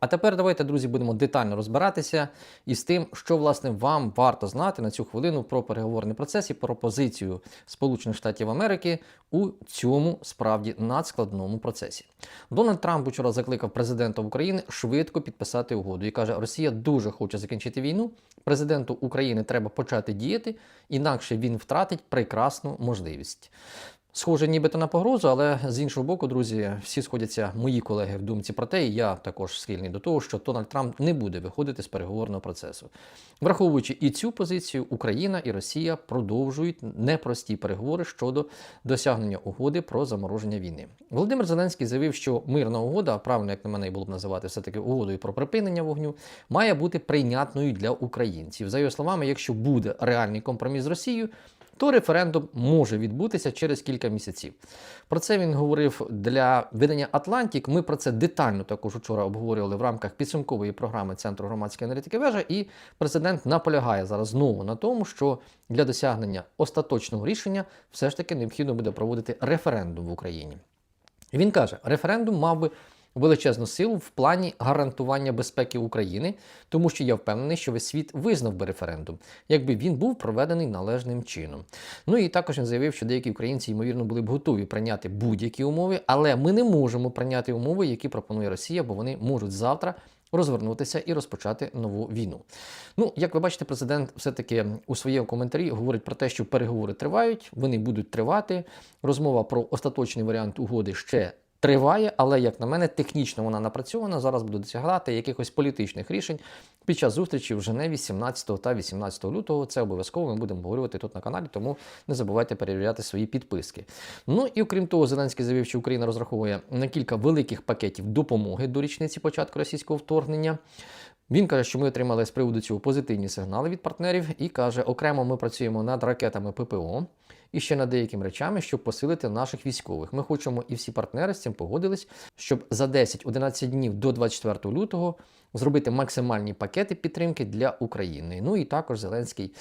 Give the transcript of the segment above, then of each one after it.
А тепер давайте, друзі, будемо детально розбиратися із тим, що власне вам варто знати на цю хвилину про переговорний процес і про позицію Сполучених Штатів Америки у цьому справді надскладному процесі. Дональд Трамп вчора закликав президента України швидко підписати угоду і каже, Росія дуже хоче закінчити війну. Президенту України треба почати діяти, інакше він втратить прекрасну можливість. Схоже, нібито на погрозу, але з іншого боку, друзі, всі сходяться мої колеги в думці про те, і я також схильний до того, що Дональд Трамп не буде виходити з переговорного процесу. Враховуючи і цю позицію, Україна і Росія продовжують непрості переговори щодо досягнення угоди про замороження війни. Володимир Зеленський заявив, що мирна угода, правильно як на мене було б називати все-таки угодою про припинення вогню, має бути прийнятною для українців. За його словами, якщо буде реальний компроміс з Росією то референдум може відбутися через кілька місяців. Про це він говорив для видання Атлантік. Ми про це детально також вчора обговорювали в рамках підсумкової програми Центру громадської аналітики вежа. І президент наполягає зараз знову на тому, що для досягнення остаточного рішення все ж таки необхідно буде проводити референдум в Україні. Він каже, референдум мав би величезну силу в плані гарантування безпеки України, тому що я впевнений, що весь світ визнав би референдум, якби він був проведений належним чином. Ну і також він заявив, що деякі українці, ймовірно, були б готові прийняти будь-які умови, але ми не можемо прийняти умови, які пропонує Росія, бо вони можуть завтра. Розвернутися і розпочати нову війну. Ну, як ви бачите, президент все-таки у своєму коментарі говорить про те, що переговори тривають, вони будуть тривати. Розмова про остаточний варіант угоди ще триває, але, як на мене, технічно вона напрацьована. Зараз буде досягати якихось політичних рішень під час зустрічі в Женеві 17 та 18 лютого. Це обов'язково ми будемо говорити тут на каналі, тому не забувайте перевіряти свої підписки. Ну і окрім того, Зеленський заявив, що Україна розраховує на кілька великих пакетів допомоги до річниці початку російського вторгнення. Він каже, що ми отримали з приводу цього позитивні сигнали від партнерів, і каже, окремо ми працюємо над ракетами ППО і ще над деякими речами, щоб посилити наших військових. Ми хочемо, і всі партнери з цим погодились, щоб за 10-11 днів до 24 лютого зробити максимальні пакети підтримки для України. Ну і також Зеленський,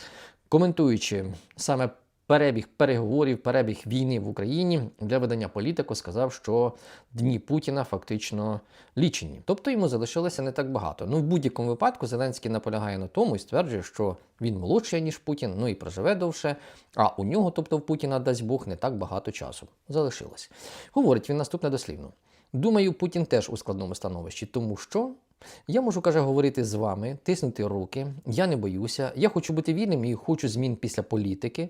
коментуючи саме перебіг переговорів, перебіг війни в Україні для видання політику сказав, що дні Путіна фактично лічені. Тобто йому залишилося не так багато. Ну, в будь-якому випадку Зеленський наполягає на тому і стверджує, що він молодший, ніж Путін, ну і проживе довше. А у нього, тобто в Путіна, дасть Бог, не так багато часу. Залишилось. Говорить він наступне дослівно. Думаю, Путін теж у складному становищі, тому що. Я можу, каже, говорити з вами, тиснути руки, я не боюся, я хочу бути вільним і хочу змін після політики.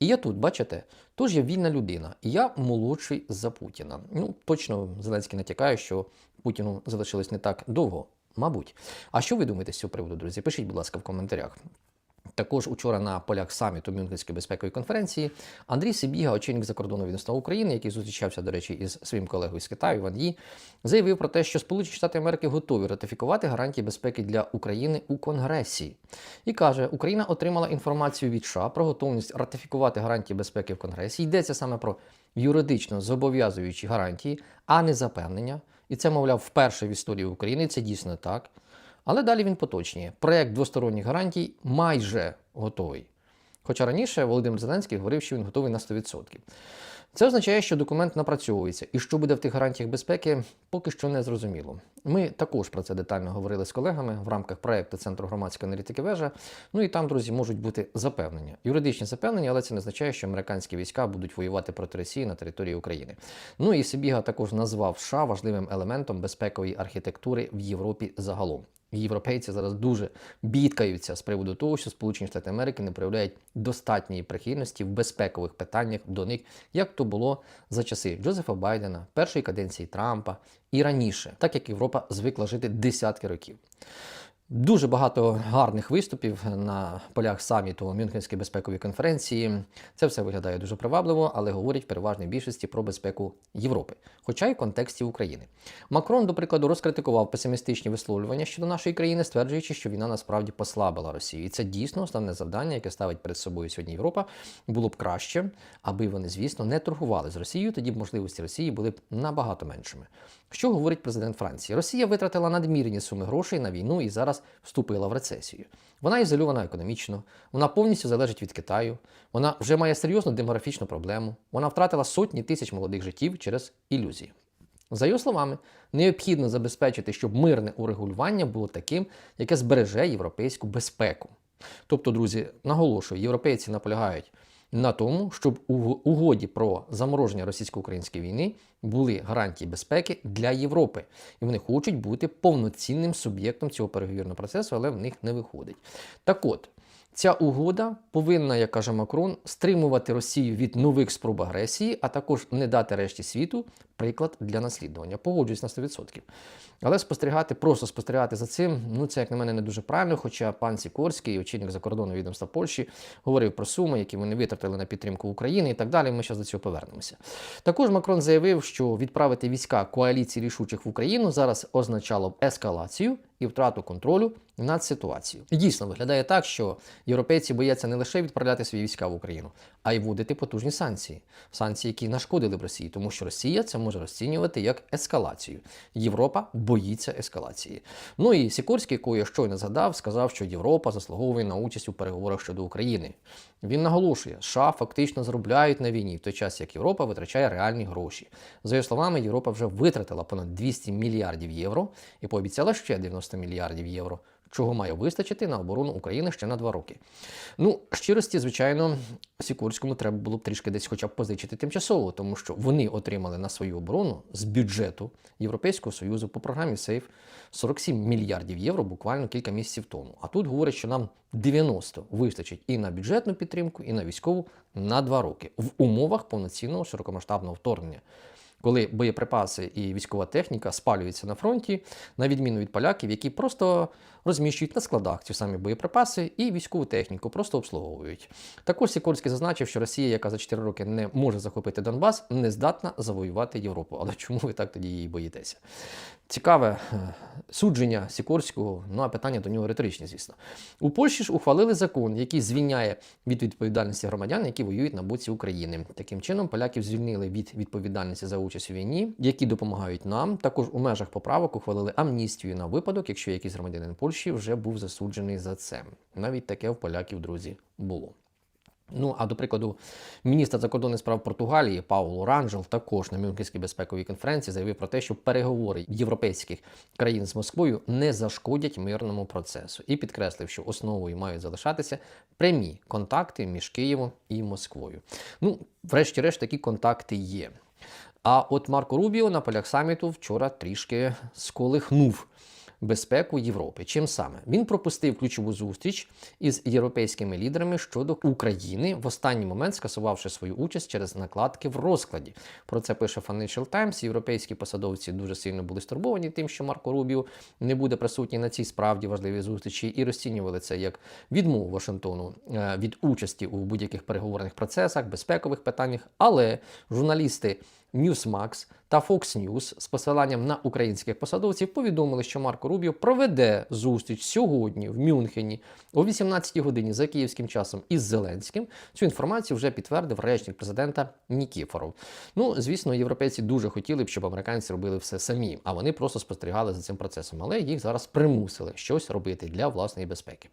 І я тут, бачите, тож я вільна людина, і я молодший за Путіна. Ну, точно Зеленський натякає, що Путіну залишилось не так довго, мабуть. А що ви думаєте з цього приводу, друзі? Пишіть, будь ласка, в коментарях. Також учора на полях саміту Мюнхенської безпекової конференції Андрій Сибіга, очільник закордонного відомства України, який зустрічався, до речі, із своїм колегою з Китаю Ван Ї, заявив про те, що Сполучені Штати Америки готові ратифікувати гарантії безпеки для України у Конгресі. І каже, Україна отримала інформацію від США про готовність ратифікувати гарантії безпеки в Конгресі. Йдеться саме про юридично зобов'язуючі гарантії, а не запевнення. І це, мовляв, вперше в історії України. Це дійсно так. Але далі він поточнює. Проект двосторонніх гарантій майже готовий. Хоча раніше Володимир Зеленський говорив, що він готовий на 100%. Це означає, що документ напрацьовується, і що буде в тих гарантіях безпеки, поки що не зрозуміло. Ми також про це детально говорили з колегами в рамках проекту Центру громадської аналітики вежа. Ну і там, друзі, можуть бути запевнення, юридичні запевнення, але це не означає, що американські війська будуть воювати проти Росії на території України. Ну і Сибіга також назвав США важливим елементом безпекової архітектури в Європі загалом. Європейці зараз дуже бідкаються з приводу того, що Сполучені Штати Америки не проявляють достатньої прихильності в безпекових питаннях до них, як то було за часи Джозефа Байдена, першої каденції Трампа і раніше, так як Європа звикла жити десятки років. Дуже багато гарних виступів на полях саміту Мюнхенської безпекової конференції. Це все виглядає дуже привабливо, але говорять в переважній більшості про безпеку Європи, хоча й в контексті України. Макрон, до прикладу, розкритикував песимістичні висловлювання щодо нашої країни, стверджуючи, що війна насправді послабила Росію. І це дійсно основне завдання, яке ставить перед собою сьогодні Європа. Було б краще, аби вони, звісно, не торгували з Росією. Тоді б можливості Росії були б набагато меншими. Що говорить президент Франції? Росія витратила надмірні суми грошей на війну і зараз вступила в рецесію. Вона ізольована економічно, вона повністю залежить від Китаю, вона вже має серйозну демографічну проблему, вона втратила сотні тисяч молодих життів через ілюзії. За його словами, необхідно забезпечити, щоб мирне урегулювання було таким, яке збереже європейську безпеку. Тобто, друзі, наголошую, європейці наполягають на тому, щоб у угоді про замороження російсько-української війни були гарантії безпеки для Європи, і вони хочуть бути повноцінним суб'єктом цього переговірного процесу, але в них не виходить. Так от. Ця угода повинна, як каже Макрон, стримувати Росію від нових спроб агресії, а також не дати решті світу приклад для наслідування. Погоджуюсь на 100%. Але спостерігати, просто спостерігати за цим, ну це як на мене не дуже правильно. Хоча пан Сікорський, очільник закордонного відомства Польщі, говорив про суми, які вони витратили на підтримку України і так далі. Ми зараз до цього повернемося. Також Макрон заявив, що відправити війська коаліції рішучих в Україну зараз означало б ескалацію і втрату контролю над ситуацією. Дійсно виглядає так, що європейці бояться не лише відправляти свої війська в Україну, а й вводити потужні санкції. Санкції, які нашкодили б Росії, тому що Росія це може розцінювати як ескалацію. Європа боїться ескалації. Ну і Сікорський, якого я щойно згадав, сказав, що Європа заслуговує на участь у переговорах щодо України. Він наголошує, США фактично заробляють на війні в той час, як Європа витрачає реальні гроші. За його словами, Європа вже витратила понад 200 мільярдів євро і пообіцяла ще 90 мільярдів євро. Чого має вистачити на оборону України ще на два роки. Ну, щирості, звичайно, Сікорському треба було б трішки десь хоча б позичити тимчасово, тому що вони отримали на свою оборону з бюджету Європейського Союзу по програмі СЕЙФ 47 мільярдів євро буквально кілька місяців тому. А тут говорять, що нам 90 вистачить і на бюджетну підтримку, і на військову на два роки в умовах повноцінного широкомасштабного вторгнення коли боєприпаси і військова техніка спалюються на фронті, на відміну від поляків, які просто розміщують на складах ці самі боєприпаси і військову техніку, просто обслуговують. Також Сікорський зазначив, що Росія, яка за 4 роки не може захопити Донбас, не здатна завоювати Європу. Але чому ви так тоді її боїтеся? Цікаве е, судження Сікорського, ну а питання до нього риторичні, звісно. У Польщі ж ухвалили закон, який звільняє від відповідальності громадян, які воюють на боці України. Таким чином, поляків звільнили від відповідальності за участь у війні, які допомагають нам. Також у межах поправок ухвалили амністію на випадок, якщо якийсь громадянин Польщі вже був засуджений за це. Навіть таке в поляків, друзі, було. Ну, а до прикладу, міністр закордонних справ Португалії Пауло Ранджел також на Мюнхенській безпековій конференції заявив про те, що переговори європейських країн з Москвою не зашкодять мирному процесу, і підкреслив, що основою мають залишатися прямі контакти між Києвом і Москвою. Ну, врешті-решт, такі контакти є. А от Марко Рубіо на полях саміту вчора трішки сколихнув безпеку Європи. Чим саме він пропустив ключову зустріч із європейськими лідерами щодо України в останній момент, скасувавши свою участь через накладки в розкладі. Про це пише Financial Times. Європейські посадовці дуже сильно були стурбовані тим, що Марко Рубіо не буде присутній на цій справді важливій зустрічі, і розцінювали це як відмову Вашингтону е, від участі у будь-яких переговорних процесах, безпекових питаннях. Але журналісти. Newsmax та Fox News з посиланням на українських посадовців повідомили, що Марко Рубіо проведе зустріч сьогодні в Мюнхені о 18 годині за київським часом із Зеленським. Цю інформацію вже підтвердив речник президента Нікіфоров. Ну, звісно, європейці дуже хотіли б, щоб американці робили все самі, а вони просто спостерігали за цим процесом. Але їх зараз примусили щось робити для власної безпеки.